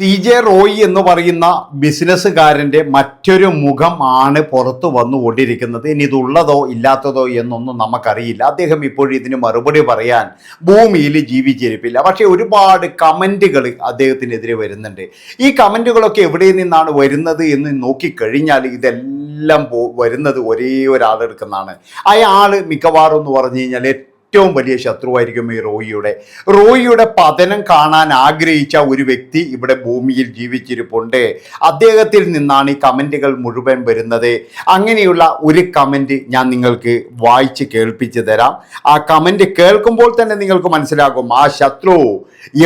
C J Roy എന്ന് പറയുന്ന ബിസിനസ്സുകാരന്റെ മറ്റൊരു മുഖം ആണ് പുറത്തു വന്നുകൊണ്ടിരിക്കുന്നത്. ഇനി ഇതുള്ളതോ ഇല്ലാത്തതോ എന്നൊന്നും നമുക്കറിയില്ല. അദ്ദേഹം ഇപ്പോഴും ഇതിന് മറുപടി പറയാൻ ഭൂമിയിൽ ജീവിച്ചിരിപ്പില്ല. പക്ഷേ ഒരുപാട് കമന്റുകൾ അദ്ദേഹത്തിനെതിരെ വരുന്നുണ്ട്. ഈ കമന്റുകളൊക്കെ എവിടെ നിന്നാണ് വരുന്നത് എന്ന് നോക്കിക്കഴിഞ്ഞാൽ ഇതെല്ലാം വരുന്നത് ഒരേ ഒരാളെടുക്കുന്നതാണ്. അയാൾ മിക്കവാറും എന്ന് പറഞ്ഞു കഴിഞ്ഞാൽ ഏറ്റവും വലിയ ശത്രുവായിരിക്കും ഈ റോയിയുടെ. റോയിയുടെ പതനം കാണാൻ ആഗ്രഹിച്ച ഒരു വ്യക്തി ഇവിടെ ഭൂമിയിൽ ജീവിച്ചിരിപ്പുണ്ട്. അദ്ദേഹത്തിൽ നിന്നാണ് ഈ കമന്റുകൾ മുഴുവൻ വരുന്നത്. അങ്ങനെയുള്ള ഒരു കമന്റ് ഞാൻ നിങ്ങൾക്ക് വായിച്ച് കേൾപ്പിച്ചു തരാം. ആ കമന്റ് കേൾക്കുമ്പോൾ തന്നെ നിങ്ങൾക്ക് മനസ്സിലാകും ആ ശത്രു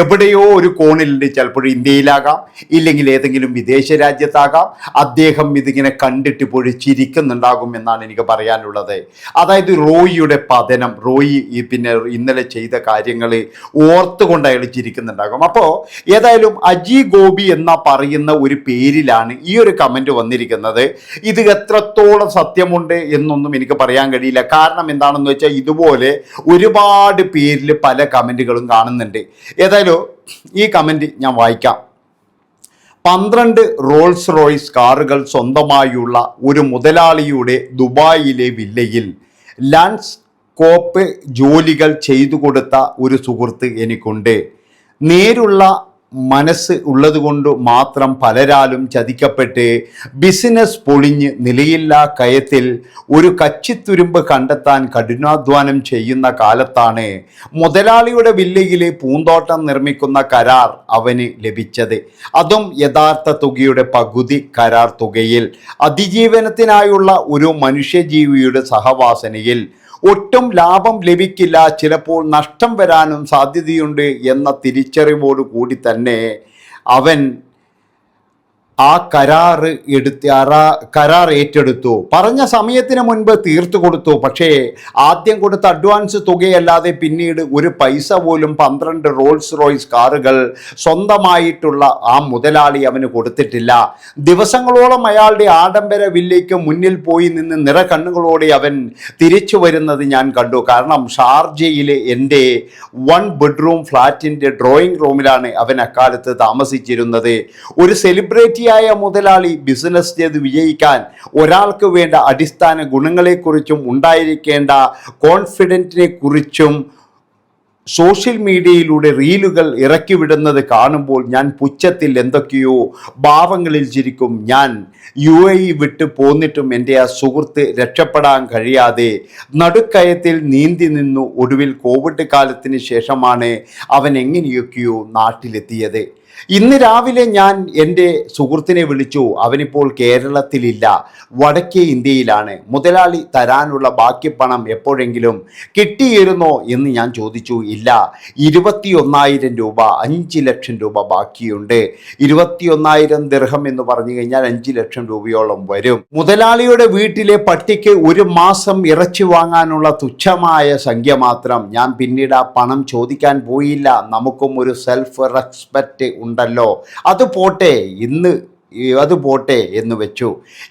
എവിടെയോ ഒരു കോണിലുണ്ട്. ചിലപ്പോൾ ഇന്ത്യയിലാകാം ഇല്ലെങ്കിൽ ഏതെങ്കിലും വിദേശ രാജ്യത്താകാം. അദ്ദേഹം ഇതിങ്ങനെ കണ്ടിട്ട് പൊഴിച്ചിരിക്കുന്നുണ്ടാകും ചിരിക്കുന്നുണ്ടാകും എന്നാണ് എനിക്ക് പറയാനുള്ളത്. അതായത് റോയിയുടെ പതനം റോയി പിന്നെ ഇന്നലെ ചെയ്ത കാര്യങ്ങൾ ഓർത്തുകൊണ്ട് അയാൾ ചിരിക്കുന്നുണ്ടാകും. അപ്പോൾ ഏതായാലും അജി ഗോപി എന്ന പറയുന്ന ഒരു പേരിലാണ് ഈ ഒരു കമന്റ് വന്നിരിക്കുന്നത്. ഇത് എത്രത്തോളം സത്യമുണ്ട് എന്നൊന്നും എനിക്ക് പറയാൻ കഴിയില്ല. കാരണം എന്താണെന്ന് വെച്ചാൽ ഇതുപോലെ ഒരുപാട് പേരിൽ പല കമന്റുകളും കാണുന്നുണ്ട്. ഏതായാലും ഈ കമന്റ് ഞാൻ വായിക്കാം. പന്ത്രണ്ട് റോൾസ് റോയ്സ് കാറുകൾ സ്വന്തമായുള്ള ഒരു മുതലാളിയുടെ ദുബായിലെ വില്ലയിൽ ലാൻഡ്സ്കോപ്പ് ജോലികൾ ചെയ്തു കൊടുത്ത ഒരു സുഹൃത്ത് എനിക്കുണ്ട്. നേരുള്ള മനസ്സ് ഉള്ളതുകൊണ്ട് മാത്രം പലരാലും ചതിക്കപ്പെട്ട് ബിസിനസ് പൊളിഞ്ഞ് നിലയില്ലാ കയത്തിൽ ഒരു കച്ചിത്തുരുമ്പ് കണ്ടെത്താൻ കഠിനാധ്വാനം ചെയ്യുന്ന കാലത്താണ് മുതലാളിയുടെ വില്ലയിലെ പൂന്തോട്ടം നിർമ്മിക്കുന്ന കരാർ അവന് ലഭിച്ചത്. അതും യഥാർത്ഥ തുകയുടെ പകുതി കരാർ തുകയിൽ. അതിജീവനത്തിനായുള്ള ഒരു മനുഷ്യജീവിയുടെ സഹവാസനയിൽ ഒട്ടും ലാഭം ലഭിക്കില്ല. ചിലപ്പോൾ നഷ്ടം വരാനും സാധ്യതയുണ്ട് എന്ന തിരിച്ചറിവോടുകൂടി തന്നെ അവൻ ആ കരാറ് എടുത്ത് കരാർ ഏറ്റെടുത്തു. പറഞ്ഞ സമയത്തിന് മുൻപ് തീർത്തു കൊടുത്തു. പക്ഷേ ആദ്യം കൊടുത്ത അഡ്വാൻസ് തുകയല്ലാതെ പിന്നീട് ഒരു പൈസ പോലും പന്ത്രണ്ട് റോൾസ് റോയ്സ് കാറുകൾ സ്വന്തമായിട്ടുള്ള ആ മുതലാളി അവന് കൊടുത്തിട്ടില്ല. ദിവസങ്ങളോളം അയാളുടെ ആഡംബര വില്ലയ്ക്ക് മുന്നിൽ പോയി നിന്ന് നിറകണ്ണുകളോടെ അവൻ തിരിച്ചു വരുന്നത് ഞാൻ കണ്ടു. കാരണം ഷാർജയിലെ എന്റെ വൺ ബെഡ്റൂം ഫ്ലാറ്റിന്റെ ഡ്രോയിങ് റൂമിലാണ് അവൻ അക്കാലത്ത് താമസിച്ചിരുന്നത്. ഒരു സെലിബ്രിറ്റിയായ മുതലാളി ബിസിനസ് ചെയ്ത് വിജയിക്കാൻ ഒരാൾക്ക് വേണ്ട അടിസ്ഥാന ഗുണങ്ങളെക്കുറിച്ചും ഉണ്ടായിരിക്കേണ്ട കോൺഫിഡന്റിനെ കുറിച്ചും സോഷ്യൽ മീഡിയയിലൂടെ റീലുകൾ ഇറക്കിവിടുന്നത് കാണുമ്പോൾ ഞാൻ പുച്ഛത്തിൽ എന്തൊക്കെയോ ഭാവങ്ങളിൽ ചിരിക്കും. ഞാൻ യു എ ഇ വിട്ട് പോന്നിട്ടും എന്റെ ആ സുഹൃത്ത് രക്ഷപ്പെടാൻ കഴിയാതെ നടുക്കയത്തിൽ നീന്തി നിന്നു ഒടുവിൽ കോവിഡ് കാലത്തിന് ശേഷമാണ് അവൻ എങ്ങനെയൊക്കെയോ നാട്ടിലെത്തിയത്. ഇന്ന് രാവിലെ ഞാൻ എന്റെ സുഹൃത്തിനെ വിളിച്ചു. അവനിപ്പോൾ കേരളത്തിലില്ല. വടക്കേ ഇന്ത്യയിലാണ്. മുതലാളി തരാനുള്ള ബാക്കി പണം എപ്പോഴെങ്കിലും കിട്ടിയിരുന്നോ എന്ന് ഞാൻ ചോദിച്ചു. ഇല്ല. ഇരുപത്തിയൊന്നായിരം രൂപ അഞ്ച് ലക്ഷം രൂപ ബാക്കിയുണ്ട്. ഇരുപത്തിയൊന്നായിരം ദിർഹം എന്ന് പറഞ്ഞു കഴിഞ്ഞാൽ അഞ്ച് ലക്ഷം രൂപയോളം വരും. മുതലാളിയുടെ വീട്ടിലെ പട്ടിക്ക് ഒരു മാസം ഇറച്ചി വാങ്ങാനുള്ള തുച്ഛമായ സംഖ്യ മാത്രം ഞാൻ പിന്നീട് ആ പണം ചോദിക്കാൻ പോയില്ല. നമുക്കും ഒരു സെൽഫ് റെസ്പെക്റ്റ് ഉണ്ടല്ലോ. അത് പോട്ടെ ഇന്ന് അത് പോട്ടെ എന്ന് വെച്ചു.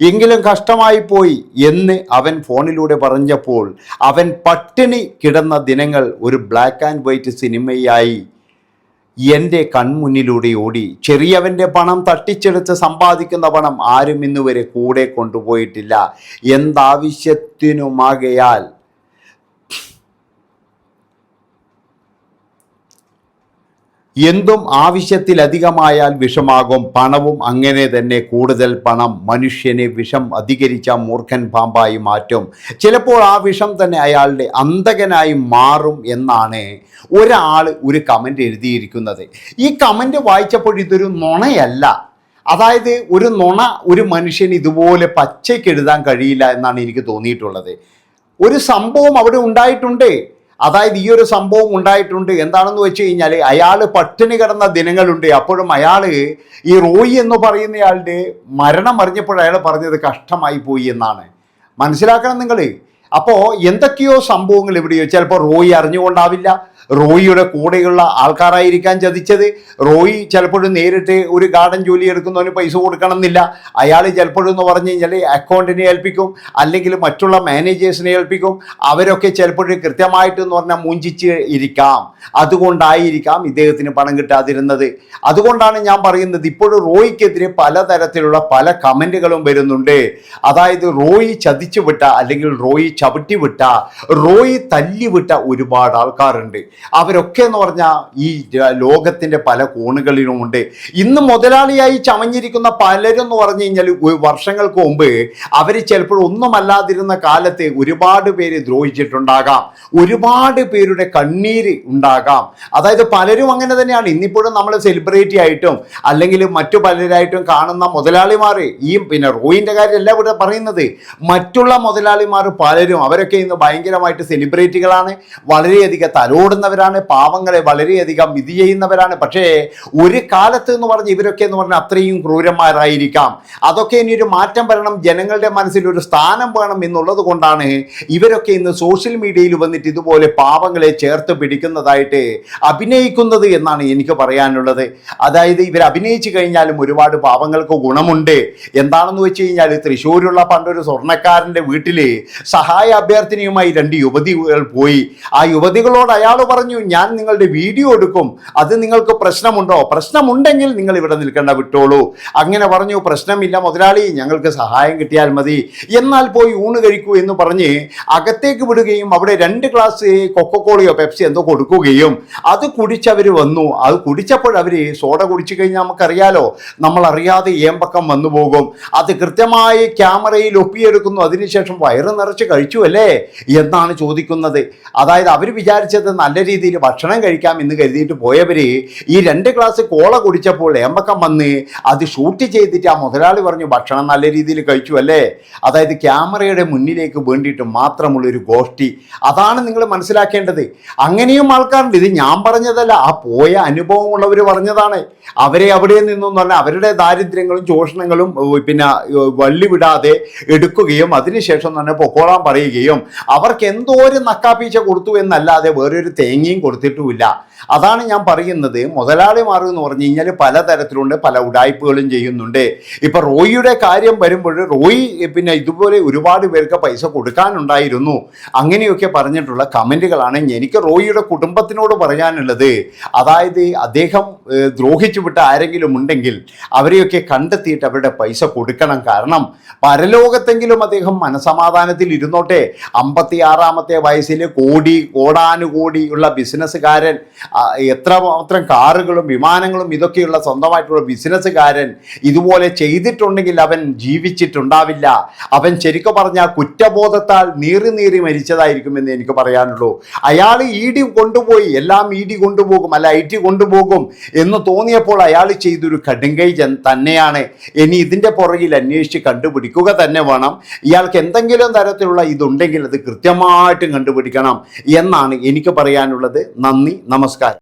എങ്കിലും കഷ്ടമായി പോയി എന്ന് അവൻ ഫോണിലൂടെ പറഞ്ഞപ്പോൾ അവൻ പട്ടിണി കിടന്ന ദിനങ്ങൾ ഒരു ബ്ലാക്ക് ആൻഡ് വൈറ്റ് സിനിമയായി എന്റെ കൺമുന്നിലൂടെ ഓടി. ചെറിയവന്റെ പണം തട്ടിച്ചെടുത്ത് സമ്പാദിക്കുന്ന പണം ആരും ഇന്നുവരെ കൂടെ കൊണ്ടുപോയിട്ടില്ല. എന്താവശ്യത്തിനുമാകയാൽ എന്തും ആവശ്യത്തിലധികമായാൽ വിഷമാകും. പണവും അങ്ങനെ തന്നെ കൂടുതൽ പണം മനുഷ്യനെ വിഷം അധികരിച്ച മൂർഖൻ പാമ്പായി മാറ്റും. ചിലപ്പോൾ ആ വിഷം തന്നെ അയാളുടെ അന്തകനായി മാറും എന്നാണ് ഒരാൾ ഒരു കമന്റ് എഴുതിയിരിക്കുന്നത്. ഈ കമന്റ് വായിച്ചപ്പോൾ ഇതൊരു നുണയല്ല. അതായത് ഒരു നുണ ഒരു മനുഷ്യൻ ഇതുപോലെ പച്ചയ്ക്ക് എഴുതാൻ കഴിയില്ല എന്നാണ് എനിക്ക് തോന്നിയിട്ടുള്ളത്. ഒരു സംഭവം അവിടെ ഉണ്ടായിട്ടുണ്ട്. അതായത് ഈ ഒരു സംഭവം ഉണ്ടായിട്ടുണ്ട്. എന്താണെന്ന് വെച്ച് കഴിഞ്ഞാൽ അയാൾ പട്ടിണി കിടന്ന ദിനങ്ങളുണ്ട്. അപ്പോഴും അയാൾ ഈ റോയി എന്ന് പറയുന്നയാളുടെ മരണം അറിഞ്ഞപ്പോൾ അയാൾ പറഞ്ഞത് കഷ്ടമായി പോയി എന്നാണ്. മനസ്സിലാക്കണം നിങ്ങൾ അപ്പോൾ എന്തൊക്കെയോ സംഭവങ്ങൾ എവിടെയോ ചിലപ്പോൾ റോയി അറിഞ്ഞുകൊണ്ടാവില്ല. റോയിയുടെ കൂടെയുള്ള ആൾക്കാരായിരിക്കാൻ ചതിച്ചത്. റോയി ചിലപ്പോഴും നേരിട്ട് ഒരു ഗാർഡൻ ജോലി എടുക്കുന്നവന് പൈസ കൊടുക്കണം എന്നില്ല അയാൾ ചിലപ്പോഴും എന്ന് പറഞ്ഞു കഴിഞ്ഞാൽ അക്കൗണ്ടിനെ ഏൽപ്പിക്കും. അല്ലെങ്കിൽ മറ്റുള്ള മാനേജേഴ്സിനെ ഏൽപ്പിക്കും. അവരൊക്കെ ചിലപ്പോഴും കൃത്യമായിട്ട് എന്ന് പറഞ്ഞാൽ മൂഞ്ചിച്ച് ഇരിക്കാം. അതുകൊണ്ടായിരിക്കാം ഇദ്ദേഹത്തിന് പണം കിട്ടാതിരുന്നത്. അതുകൊണ്ടാണ് ഞാൻ പറയുന്നത് ഇപ്പോഴും റോയിക്കെതിരെ പലതരത്തിലുള്ള പല കമന്റുകളും വരുന്നുണ്ട്. അതായത് റോയി ചതിച്ചു വിട്ട അല്ലെങ്കിൽ റോയി ചവിട്ടി വിട്ട റോയി തല്ലിവിട്ട ഒരുപാട് ആൾക്കാരുണ്ട്. അവരൊക്കെ എന്ന് പറഞ്ഞാൽ ഈ ലോകത്തിന്റെ പല കോണുകളിലുമുണ്ട്. ഇന്ന് മുതലാളിയായി ചമഞ്ഞിരിക്കുന്ന പലരും എന്ന് പറഞ്ഞു കഴിഞ്ഞാൽ വർഷങ്ങൾക്ക് മുമ്പ് അവർ ചിലപ്പോൾ ഒന്നുമല്ലാതിരുന്ന കാലത്ത് ഒരുപാട് പേര് ദ്രോഹിച്ചിട്ടുണ്ടാകാം. ഒരുപാട് പേരുടെ കണ്ണീര് ഉണ്ടാകാം. അതായത് പലരും അങ്ങനെ തന്നെയാണ്. ഇന്നിപ്പോഴും നമ്മൾ സെലിബ്രിറ്റി ആയിട്ടും അല്ലെങ്കിൽ മറ്റു പലരായിട്ടും കാണുന്ന മുതലാളിമാർ ഈ പിന്നെ റോയിന്റെ കാര്യമല്ല ഇവിടെ പറയുന്നത്. മറ്റുള്ള മുതലാളിമാർ പലരും അവരൊക്കെ ഇന്ന് ഭയങ്കരമായിട്ട് സെലിബ്രിറ്റികളാണ് വളരെയധികം തലോടുന്നവരാണ്. പാവങ്ങളെ വളരെയധികം വിധി ചെയ്യുന്നവരാണ്. പക്ഷേ ഒരു കാലത്ത് എന്ന് പറഞ്ഞ് ഇവരൊക്കെ എന്ന് പറഞ്ഞാൽ അത്രയും ക്രൂരന്മാരായിരിക്കാം. അതൊക്കെ ഇനി ഒരു മാറ്റം വരണം. ജനങ്ങളുടെ മനസ്സിൽ ഒരു സ്ഥാനം വേണം എന്നുള്ളത് കൊണ്ടാണ് ഇവരൊക്കെ ഇന്ന് സോഷ്യൽ മീഡിയയിൽ വന്നിട്ട് ഇതുപോലെ പാവങ്ങളെ ചേർത്ത് പിടിക്കുന്നതായിട്ട് അഭിനയിക്കുന്നത് എന്നാണ് എനിക്ക് പറയാനുള്ളത്. അതായത് ഇവർ അഭിനയിച്ചു കഴിഞ്ഞാലും ഒരുപാട് പാവങ്ങൾക്ക് ഗുണമുണ്ട്. എന്താണെന്ന് വെച്ച് കഴിഞ്ഞാൽ തൃശ്ശൂരുള്ള പണ്ടൊരു സ്വർണക്കാരന്റെ വീട്ടിൽ സഹായ അഭ്യർത്ഥനയുമായി രണ്ട് യുവതികൾ പോയി. ആ യുവതികളോട് അയാൾ പറഞ്ഞു ഞാൻ നിങ്ങളുടെ വീഡിയോ എടുക്കും. അത് നിങ്ങൾക്ക് പ്രശ്നമുണ്ടോ? പ്രശ്നമുണ്ടെങ്കിൽ നിങ്ങൾ ഇവിടെ നിൽക്കേണ്ട വിട്ടോളൂ. അങ്ങനെ പറഞ്ഞു പ്രശ്നമില്ല മുതലാളി ഞങ്ങൾക്ക് സഹായം കിട്ടിയാൽ മതി. എന്നാൽ പോയി ഊണ് കഴിക്കൂ എന്ന് പറഞ്ഞ് അകത്തേക്ക് വിടുകയും അവിടെ രണ്ട് ഗ്ലാസ് കൊക്കക്കോളയോ പെപ്സി എന്തോ കൊടുക്കുകയും അത് കുടിച്ചവർ വന്നു. അത് കുടിച്ചപ്പോൾ അവർ സോഡ കുടിച്ചു കഴിഞ്ഞാൽ നമുക്കറിയാലോ നമ്മൾ അറിയാതെ ഏമ്പക്കം വന്നു പോകും. അത് കൃത്യമായി ക്യാമറയിൽ ഒപ്പിയെടുക്കുന്നു. അതിനുശേഷം വയറ് നിറച്ച് കഴിച്ചു അല്ലേ എന്നാണ് ചോദിക്കുന്നത്. അതായത് അവർ വിചാരിച്ചത് നല്ല രീതിയിൽ ഭക്ഷണം കഴിക്കാം എന്ന് കരുതിയിട്ട് പോയവർ ഈ രണ്ട് ഗ്ലാസ് കോള കുടിച്ചപ്പോൾ ഏമ്പക്കം വന്ന് അത് ഷൂട്ട് ചെയ്തിട്ട് ആ മുതലാളി പറഞ്ഞു ഭക്ഷണം നല്ല രീതിയിൽ കഴിച്ചു അല്ലേ? അതായത് ക്യാമറയുടെ മുന്നിലേക്ക് വേണ്ടിയിട്ട് മാത്രമുള്ളൊരു ഗോഷ്ടി. അതാണ് നിങ്ങൾ മനസ്സിലാക്കേണ്ടത്. അങ്ങനെയും ആൾക്കാരുണ്ട്. ഇത് ഞാൻ പറഞ്ഞതല്ല. ആ പോയ അനുഭവമുള്ളവർ പറഞ്ഞതാണ്. അവരെ അവിടെ നിന്നും പറഞ്ഞാൽ അവരുടെ ദാരിദ്ര്യങ്ങളും ചൂഷണങ്ങളും പിന്നെ വള്ളി വിടാതെ എടുക്കുകയും അതിനുശേഷം തന്നെ പൊക്കോളാൻ പറയുകയും അവർക്ക് എന്തോ ഒരു നക്കാപ്പീച്ച കൊടുത്തു എന്നല്ലാതെ വേറൊരു തേങ്ങയും കൊടുത്തിട്ടുമില്ല. അതാണ് ഞാൻ പറയുന്നത്. മുതലാളിമാർ എന്ന് പറഞ്ഞു കഴിഞ്ഞാൽ പലതരത്തിലുണ്ട് പല ഉടായ്പകളും ചെയ്യുന്നുണ്ട്. ഇപ്പം റോയിയുടെ കാര്യം വരുമ്പോൾ റോയി പിന്നെ ഇതുപോലെ ഒരുപാട് പേർക്ക് പൈസ കൊടുക്കാനുണ്ടായിരുന്നു. അങ്ങനെയൊക്കെ പറഞ്ഞിട്ടുള്ള കമന്റുകളാണ് എനിക്ക് റോയിയുടെ കുടുംബത്തിനോട് പറയാനുള്ളത്. അതായത് അദ്ദേഹം ദ്രോഹിച്ചു വിട്ട ആരെങ്കിലും ഉണ്ടെങ്കിൽ അവരെയൊക്കെ കണ്ടെത്തിയിട്ട് അവരുടെ പൈസ കൊടുക്കണം. കാരണം പരലോകത്തെങ്കിലും അദ്ദേഹം മനസമാധാനത്തിൽ ഇരുന്നോട്ടെ അമ്പത്തി ആറാമത്തെ വയസ്സിൽ കോടി കോടാനുകോടിയുള്ള ബിസിനസ്സുകാരൻ എത്ര മാത്രം കാറുകളും വിമാനങ്ങളും ഇതൊക്കെയുള്ള സ്വന്തമായിട്ടുള്ള ബിസിനസ്സുകാരൻ ഇതുപോലെ ചെയ്തിട്ടുണ്ടെങ്കിൽ അവൻ ജീവിച്ചിട്ടുണ്ടാവില്ല. അവൻ ശരിക്കും പറഞ്ഞാൽ കുറ്റബോധത്താൽ നീറി നീറി മരിച്ചതായിരിക്കും എന്ന് എനിക്ക് പറയാനുള്ളൂ. അയാൾ ഇ ഡി കൊണ്ടുപോയി എല്ലാം ഇ ഡി കൊണ്ടുപോകും അല്ല ഐ ടി കൊണ്ടുപോകും എന്ന് തോന്നിയപ്പോൾ അയാൾ ചെയ്തൊരു കടുങ്കൈ തന്നെയാണ്. ഇനി ഇതിന്റെ പുറകിൽ അന്വേഷിച്ച് കണ്ടുപിടിക്കുക തന്നെ വേണം. ഇയാൾക്ക് എന്തെങ്കിലും തരത്തിലുള്ള ഇതുണ്ടെങ്കിൽ അത് കൃത്യമായിട്ടും കണ്ടുപിടിക്കണം എന്നാണ് എനിക്ക് പറയാനുള്ളത്. നന്ദി നമസ്കാരം.